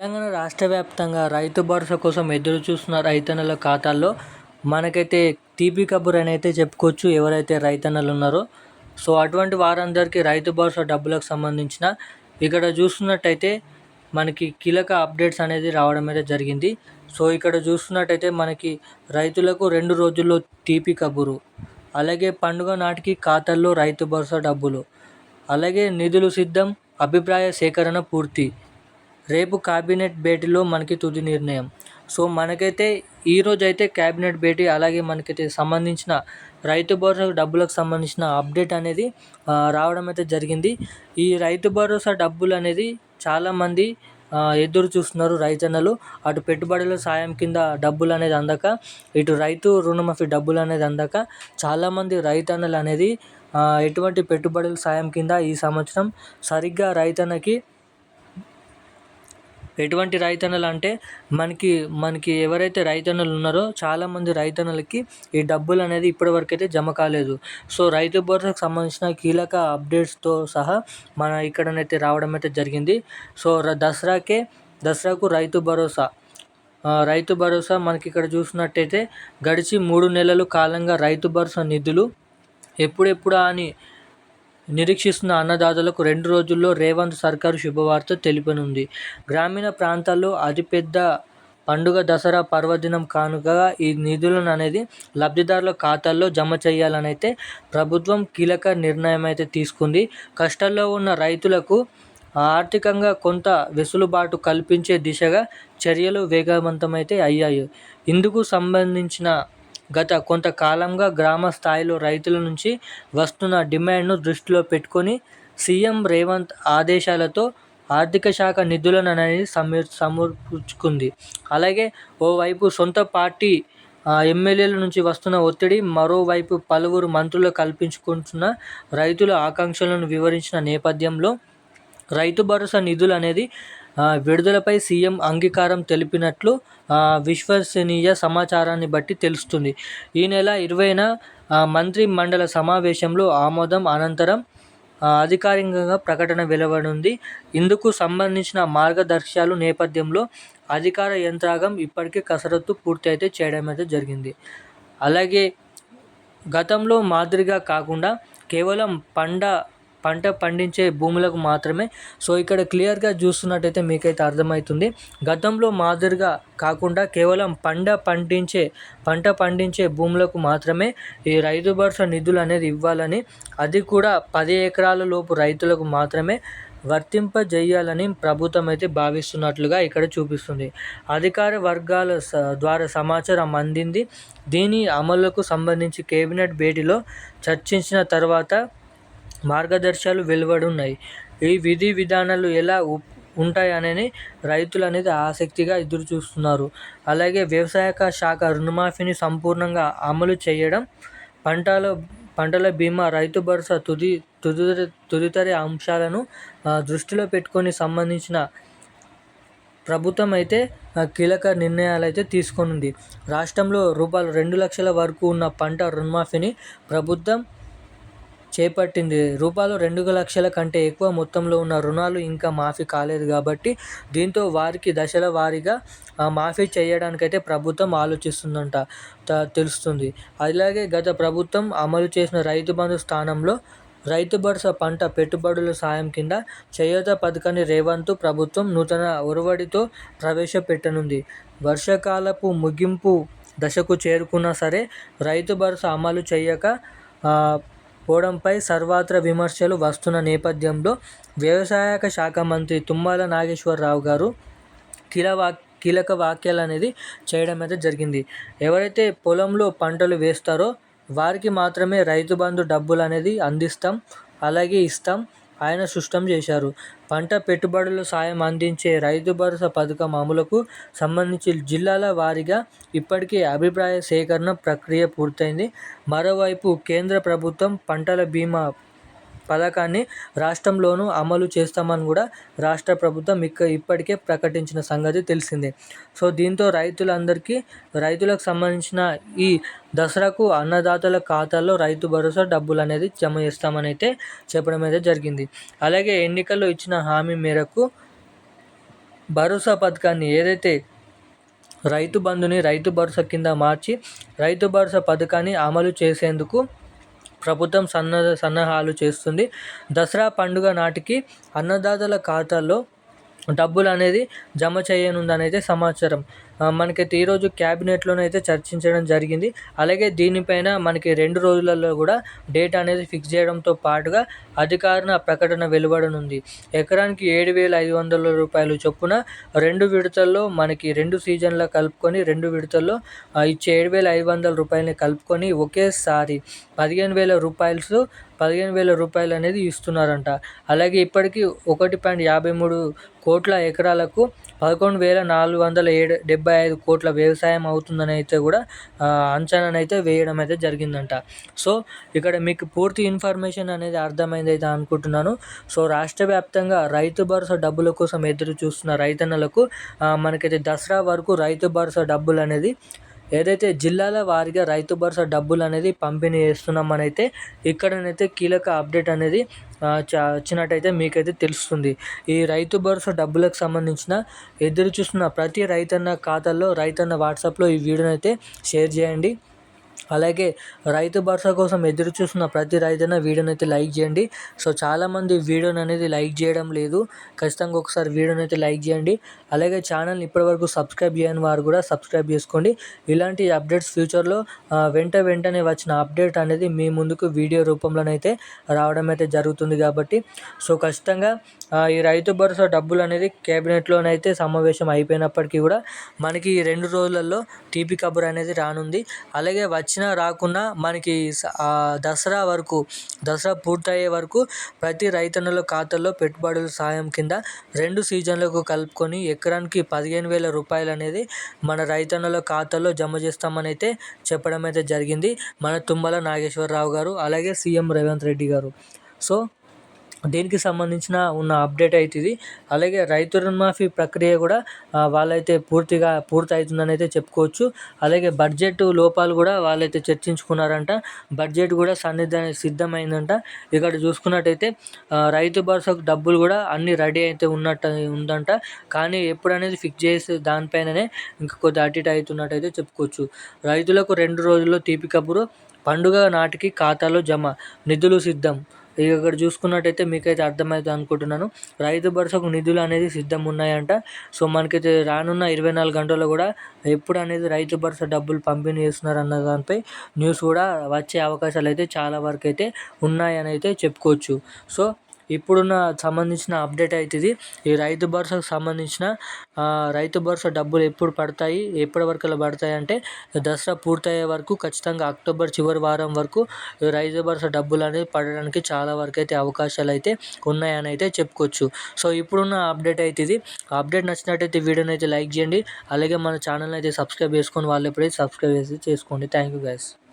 తెలంగాణ రాష్ట్ర వ్యాప్తంగా రైతు భరోసా కోసం ఎదురు చూస్తున్న రైతన్నల ఖాతాల్లో మనకైతే తీపి కబుర్ అని అయితే చెప్పుకోవచ్చు. ఎవరైతే రైతన్నలు ఉన్నారో. సో అటువంటి వారందరికీ రైతు భరోసా డబ్బులకు సంబంధించిన ఇక్కడ చూస్తున్నట్టయితే మనకి కీలక అప్డేట్స్ అనేది రావడం అయితే జరిగింది. సో ఇక్కడ చూస్తున్నట్టయితే మనకి రైతులకు రెండు రోజుల్లో తీపి కబురు. అలాగే పండుగ నాటికి ఖాతాల్లో రైతు భరోసా డబ్బులు. అలాగే నిధులు సిద్ధం అభిప్రాయ సేకరణ పూర్తి. రేపు క్యాబినెట్ భేటీలో మనకి తుది నిర్ణయం. సో మనకైతే ఈరోజు అయితే క్యాబినెట్ భేటీ అలాగే మనకైతే సంబంధించిన రైతు భరోసా డబ్బులకు సంబంధించిన అప్డేట్ అనేది రావడం అయితే జరిగింది. ఈ రైతు భరోసా డబ్బులు అనేది చాలామంది ఎదురు చూస్తున్నారు రైతన్నలు. అటు పెట్టుబడుల సాయం కింద డబ్బులు అనేది అందక ఇటు రైతు రుణమాఫీ డబ్బులు అనేది అందక చాలామంది రైతన్నలు అనేది ఎటువంటి పెట్టుబడుల సాయం కింద ఈ సంవత్సరం సరిగ్గా రైతన్నకి ఎటువంటి రైతన్నలు అంటే మనకి మనకి ఎవరైతే రైతన్నలు ఉన్నారో చాలామంది రైతన్నలకి ఈ డబ్బులు అనేది ఇప్పటివరకు అయితే జమ కాలేదు. సో రైతు భరోసాకు సంబంధించిన కీలక అప్డేట్స్తో సహా మన ఇక్కడనైతే రావడం అయితే జరిగింది. సో దసరాకే దసరాకు రైతు భరోసా. రైతు భరోసా మనకి ఇక్కడ చూసినట్టయితే గడిచి మూడు నెలలు కాలంగా రైతు భరోసా నిధులు ఎప్పుడెప్పుడా అని నిరీక్షిస్తున్న అన్నదాతలకు రెండు రోజుల్లో రేవంత్ సర్కారు శుభవార్త తెలిపనుంది. గ్రామీణ ప్రాంతాల్లో అతిపెద్ద పండుగ దసరా పర్వదినం కానుకగా ఈ నిధులను అనేది లబ్ధిదారుల ఖాతాల్లో జమ చేయాలని అయితే ప్రభుత్వం కీలక నిర్ణయం అయితే తీసుకుంది. కష్టాల్లో ఉన్న రైతులకు ఆర్థికంగా కొంత వెసులుబాటు కల్పించే దిశగా చర్యలు వేగవంతమైతే అయ్యాయి. ఇందుకు సంబంధించిన గత కొంతకాలంగా గ్రామ స్థాయిలో రైతుల నుంచి వస్తున్న డిమాండ్ను దృష్టిలో పెట్టుకొని సీఎం రేవంత్ ఆదేశాలతో ఆర్థిక శాఖ నిధులను అనేది సమీర్ సమర్పించుకుంది అలాగే ఓవైపు సొంత పార్టీ ఎమ్మెల్యేల నుంచి వస్తున్న ఒత్తిడి మరోవైపు పలువురు మంత్రులు కల్పించుకుంటున్న రైతుల ఆకాంక్షలను వివరించిన నేపథ్యంలో రైతు భరోసా నిధులు అనేది విడుదలపై సీఎం అంగీకారం తెలిపినట్లు విశ్వసనీయ సమాచారాన్ని బట్టి తెలుస్తుంది. ఈ నెల ఇరవైన మంత్రి మండల సమావేశంలో ఆమోదం అనంతరం అధికారికంగా ప్రకటన వెలువడింది. ఇందుకు సంబంధించిన మార్గదర్శకాలు నేపథ్యంలో అధికార యంత్రాంగం ఇప్పటికే కసరత్తు పూర్తయితే చేయడం అయితే జరిగింది. అలాగే గతంలో మాదిరిగా కాకుండా కేవలం పండ పంట పండించే భూములకు మాత్రమే. సో ఇక్కడ క్లియర్గా చూస్తున్నట్టయితే మీకైతే అర్థమవుతుంది. గతంలో మాదిరిగా కాకుండా కేవలం పంట పండించే పంట పండించే భూములకు మాత్రమే ఈ రైతు భరోసా నిధులు అనేది ఇవ్వాలని అది కూడా పది ఎకరాల లోపు రైతులకు మాత్రమే వర్తింపజేయాలని ప్రభుత్వం అయితే భావిస్తున్నట్లుగా ఇక్కడ చూపిస్తుంది. అధికార వర్గాల ద్వారా సమాచారం అందింది. దీని అమలుకు సంబంధించి కేబినెట్ భేటీలో చర్చించిన తర్వాత మార్గదర్శకాలు వెలువడున్నాయి. ఈ విధి విధానాలు ఎలా ఉంటాయని రైతులు అనేది ఆసక్తిగా ఎదురు చూస్తున్నారు అలాగే వ్యవసాయ శాఖ రుణమాఫీని సంపూర్ణంగా అమలు చేయడం పంటల పంటల బీమా రైతు భరోసా తుది తుది తుదితరి అంశాలను దృష్టిలో పెట్టుకొని సంబంధించిన ప్రభుత్వం అయితే కీలక నిర్ణయాలు అయితే తీసుకొనుంది. రాష్ట్రంలో రూపాయలు రెండు లక్షల వరకు ఉన్న పంట రుణమాఫీని ప్రభుత్వం చేపట్టింది. రూపాయలు రెండు లక్షల కంటే ఎక్కువ మొత్తంలో ఉన్న రుణాలు ఇంకా మాఫీ కాలేదు కాబట్టి దీంతో వారికి దశల వారీగా మాఫీ చేయడానికైతే ప్రభుత్వం ఆలోచిస్తుందంట తెలుస్తుంది. అలాగే గత ప్రభుత్వం అమలు చేసిన రైతు బంధు స్థానంలో రైతు భరోసా పంట పెట్టుబడుల సాయం కింద చేయూత పథకాన్ని రేవంత్ ప్రభుత్వం నూతన ఒరవడితో ప్రవేశపెట్టనుంది. వర్షాకాలపు ముగింపు దశకు చేరుకున్నా సరే రైతు భరోసా అమలు చేయక పోవడంపై సర్వత్రా విమర్శలు వస్తున్న నేపథ్యంలో వ్యవసాయ శాఖ మంత్రి తుమ్మల నాగేశ్వరరావు గారు కీలవా కీలక వ్యాఖ్యలు అనేది చేయడం అయితే జరిగింది. ఎవరైతే పొలంలో పంటలు వేస్తారో వారికి మాత్రమే రైతు బంధు డబ్బులు అనేది అందిస్తాం అలాగే ఇస్తాం ఆయన స్పష్టం చేశారు. పంట పెట్టుబడుల సాయం అందించే రైతు భరోసా పథకం అమలుకు సంబంధించి జిల్లాల వారీగా ఇప్పటికే అభిప్రాయ సేకరణ ప్రక్రియ పూర్తయింది. మరోవైపు కేంద్ర ప్రభుత్వం పంటల బీమా పథకాన్ని రాష్ట్రంలోనూ అమలు చేస్తామని కూడా రాష్ట్ర ప్రభుత్వం ఇక ఇప్పటికే ప్రకటించిన సంగతి తెలిసిందే. సో దీంతో రైతులందరికీ రైతులకు సంబంధించిన ఈ దసరాకు అన్నదాతల ఖాతాల్లో రైతు భరోసా డబ్బులు అనేది జమ చేస్తామని అయితే చెప్పడం అయితే జరిగింది. అలాగే ఎన్నికల్లో ఇచ్చిన హామీ మేరకు భరోసా పథకాన్ని ఏదైతే రైతు బంధుని రైతు భరోసా కింద మార్చి రైతు భరోసా పథకాన్ని అమలు చేసేందుకు ప్రభుత్వం సన్న సన్నాహాలు చేస్తుంది. దసరా పండుగ నాటికి అన్నదాతల ఖాతాల్లో డబ్బులు అనేది జమ చేయనుందనేది సమాచారం. మనకైతే ఈరోజు క్యాబినెట్లోనైతే చర్చించడం జరిగింది. అలాగే దీనిపైన మనకి రెండు రోజులలో కూడా డేట్ అనేది ఫిక్స్ చేయడంతో పాటుగా అధికారిన ప్రకటన వెలువడనుంది. ఎకరానికి ఏడు వేల ఐదు వందల రూపాయలు చొప్పున రెండు విడతల్లో మనకి రెండు సీజన్ల కలుపుకొని రెండు విడతల్లో ఇచ్చే ఏడు వేల ఐదు వందల రూపాయలని కలుపుకొని ఒకేసారి పదిహేను వేల రూపాయలు పదిహేను వేల రూపాయలు అనేది ఇస్తున్నారంట. అలాగే ఇప్పటికీ ఒకటి పాయింట్ యాభై మూడు కోట్ల ఎకరాలకు పదకొండు వేల నాలుగు వందల ఏడు డెబ్బై ఐదు కోట్ల వ్యవసాయం అవుతుందని అయితే కూడా అంచనానైతే వేయడం అయితే జరిగిందంట. సో ఇక్కడ మీకు పూర్తి ఇన్ఫర్మేషన్ అనేది అర్థమైంది అయితే అనుకుంటున్నాను. సో రాష్ట్ర వ్యాప్తంగా రైతు భరోసా డబ్బుల కోసం ఎదురు చూస్తున్న రైతన్నలకు మనకైతే దసరా వరకు రైతు భరోసా డబ్బులు అనేది ఏదైతే జిల్లాల వారిగా రైతు భరోసా డబ్బులు అనేది పంపిణీ చేస్తున్నామని అయితే ఇక్కడనైతే కీలక అప్డేట్ అనేది వచ్చినట్టయితే మీకైతే తెలుస్తుంది. ఈ రైతు భరోసా డబ్బులకు సంబంధించిన ఎదురు చూస్తున్న ప్రతి రైతన్న ఖాతాల్లో రైతన్న వాట్సాప్లో ఈ వీడియోనైతే షేర్ చేయండి. అలాగే రైతు భరోసా కోసం ఎదురు చూస్తున్న ప్రతి రైతన్న వీడియోని అయితే లైక్ చేయండి. సో చాలామంది వీడియోని అనేది లైక్ చేయడం లేదు. ఖచ్చితంగా ఒకసారి వీడియోని అయితే లైక్ చేయండి. అలాగే ఛానల్ని ఇప్పటివరకు సబ్స్క్రైబ్ చేయని వారు కూడా సబ్స్క్రైబ్ చేసుకోండి. ఇలాంటి అప్డేట్స్ ఫ్యూచర్లో వెంట వెంటనే వచ్చిన అప్డేట్ అనేది మీ ముందుకు వీడియో రూపంలోనైతే రావడం అయితే జరుగుతుంది కాబట్టి. సో ఖచ్చితంగా ఈ రైతు భరోసా డబ్బులు అనేది కేబినెట్లోనైతే సమావేశం అయిపోయినప్పటికీ కూడా మనకి ఈ రెండు రోజులలో తీపి కబుర్ అనేది రానుంది. అలాగే వచ్చినా రాకున్నా మనకి దసరా వరకు దసరా పూర్తయ్యే వరకు ప్రతి రైతన్నల ఖాతాల్లో పెట్టుబడుల సాయం కింద రెండు సీజన్లకు కలుపుకొని ఎకరానికి పదిహేను వేల రూపాయలు అనేది మన రైతన్నల ఖాతాలో జమ చేస్తామని అయితే చెప్పడం అయితే జరిగింది. మన తుమ్మల నాగేశ్వరరావు గారు అలాగే సీఎం రేవంత్ రెడ్డి గారు. సో దీనికి సంబంధించిన ఉన్న అప్డేట్ అయితే ఇది అలాగే రైతు రుణమాఫీ ప్రక్రియ కూడా వాళ్ళైతే పూర్తిగా పూర్తి అవుతుందని అయితే చెప్పుకోవచ్చు. అలాగే బడ్జెట్ లోపాలు కూడా వాళ్ళైతే చర్చించుకున్నారంట. బడ్జెట్ కూడా సన్నిధి సిద్ధమైందంట. ఇక్కడ చూసుకున్నట్టయితే రైతు భరోసాకు డబ్బులు కూడా అన్ని రెడీ అయితే ఉన్నట్టు ఉందంట. కానీ ఎప్పుడు అనేది ఫిక్స్ చేసి దానిపైననే ఇంకా కొద్ది అటు ఇటు అవుతున్నట్టయితే చెప్పుకోవచ్చు. రైతులకు రెండు రోజుల్లో తీపి కబురు పండుగ నాటికి ఖాతాలో జమ నిధులు సిద్ధం. ఇక ఇక్కడ చూసుకున్నట్టయితే మీకైతే అర్థమవుతుంది అనుకుంటున్నాను. రైతు భరోసాకు నిధులు అనేది సిద్ధం ఉన్నాయంట సో మనకైతే రానున్న ఇరవై నాలుగు గంటల్లో కూడా ఎప్పుడు అనేది రైతు భరోసా డబ్బులు పంపిణీ చేస్తున్నారు అన్న దానిపై న్యూస్ కూడా వచ్చే అవకాశాలు అయితే చాలా వరకు అయితే ఉన్నాయని అయితే చెప్పుకోవచ్చు. సో ఇప్పుడున్న సంబంధించిన అప్డేట్ అయితే ఇది ఈ రైతు భరోసాకు సంబంధించిన రైతు భరోసా డబ్బులు ఎప్పుడు పడతాయి ఎప్పటి వరకు పడతాయి అంటే దసరా పూర్తయ్యే వరకు ఖచ్చితంగా అక్టోబర్ చివరి వారం వరకు రైతు భరోసా డబ్బులు అనేది పడడానికి చాలా వరకు అయితే అవకాశాలు అయితే ఉన్నాయని అయితే చెప్పుకోవచ్చు. సో ఇప్పుడున్న అప్డేట్ అయితే ఇది అప్డేట్ నచ్చినట్టయితే వీడియోని అయితే లైక్ చేయండి అలాగే మన ఛానల్ని అయితే సబ్స్క్రైబ్ చేసుకొని వాళ్ళు ఎప్పుడైతే సబ్స్క్రైబ్ చేసి చేసుకోండి. Thank you guys